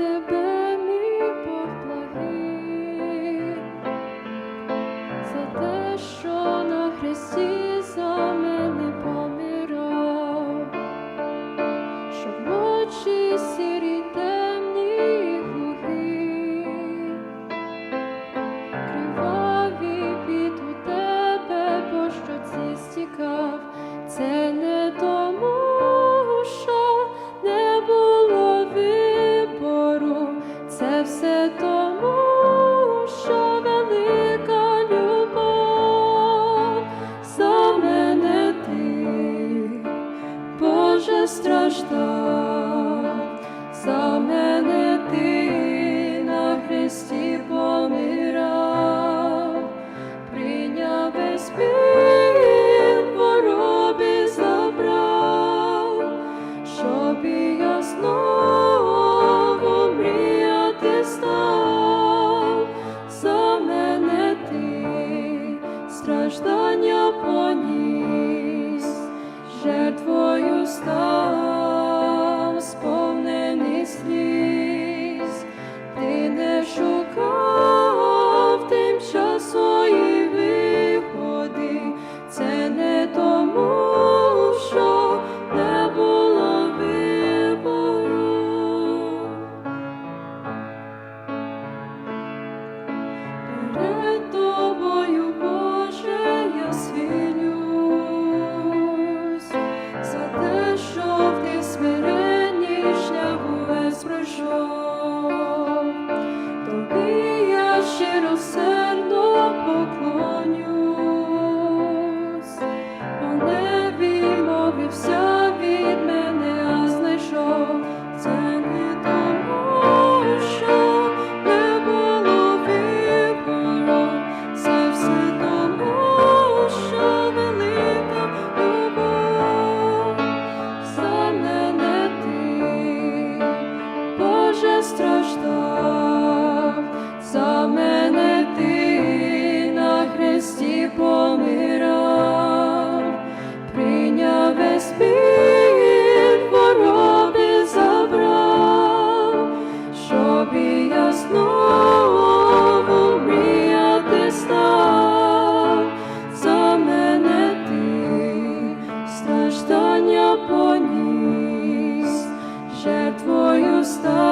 тебе, мій Бог благий, за те, що на хресті Страждав, за мене ти на хресті помирав, прийняв весь біль хворобі забрав, щоб за мене ти страждання поніс, жертвою став. без пір забрав, щоб і я знову мене ти страждання поніс, жертвою став.